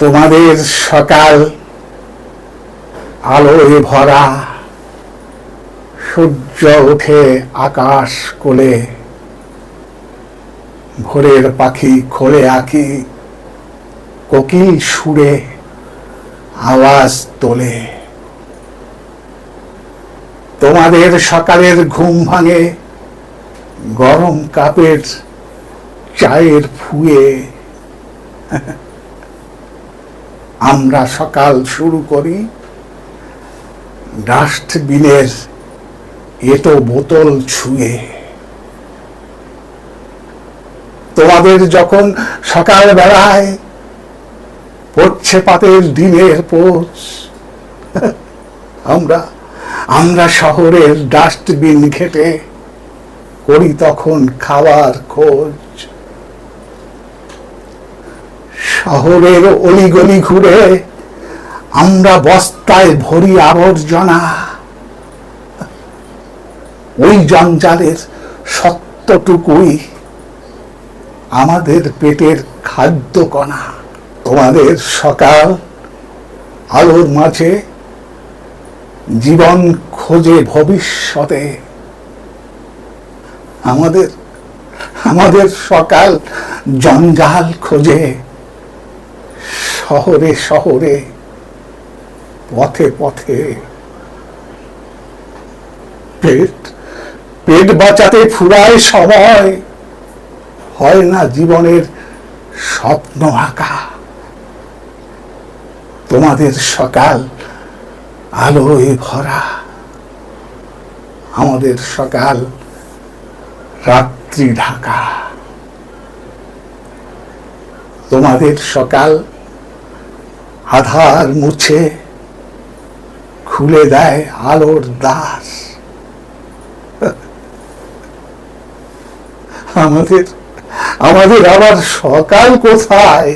তোমাদের সকাল আলোয় ভরা, সূর্য ওঠে আকাশ কোলে, ভোরের পাখি খোলে আঁকি, কোকিল সুরে আওয়াজ তোলে। তোমাদের সকালের ঘুম ভাঙে, গরম কাপের চায়ের ফুয়ে। আমরা সকাল শুরু করি। ডাস্টবিনের এটো বোতল ছুঁয়ে। তোমাদের যখন সকাল বেলায় পড়ছে পাতের দিনের পোচ আমরা আমরা শহরের ডাস্টবিন ঘেটে করি তখন খাওয়ার খোঁজ। শহরের অলিগলি ঘুরে আমরা বস্তায় ভরি আবর্জনা। ওই জঞ্জালের সত্যটুকুই আমাদের পেটের খাদ্য কণা তোমাদের সকাল আলোর মাঝে জীবন খোঁজে ভবিষ্যতে। আমাদের আমাদের সকাল জঞ্জাল খোঁজে। শহরে শহরে, পথে পথে। পেট পেট বাঁচাতে ফুরায় সময়, হয় না জীবনের স্বপ্ন আঁকা। তোমাদের সকাল আলোয় ভরা। আমাদের সকাল রাত্রি ঢাকা। তোমাদের সকাল আধার মুছে খুলে দেয় আলোর দাস আমাদের আমাদের আবার সকাল কোথায়?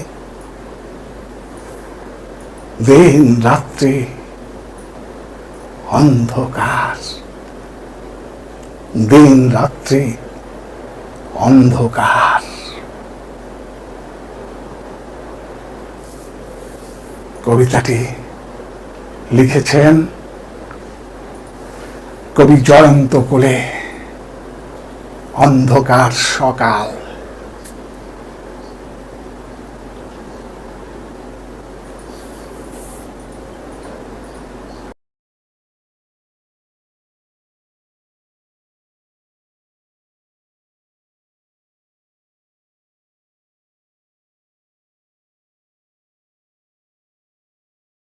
দিন রাত্রি অন্ধকার। দিন রাত্রি অন্ধকার। কবিতাটি লিখেছেন কবি জয়ন্ত কোলে অন্ধকার সকাল।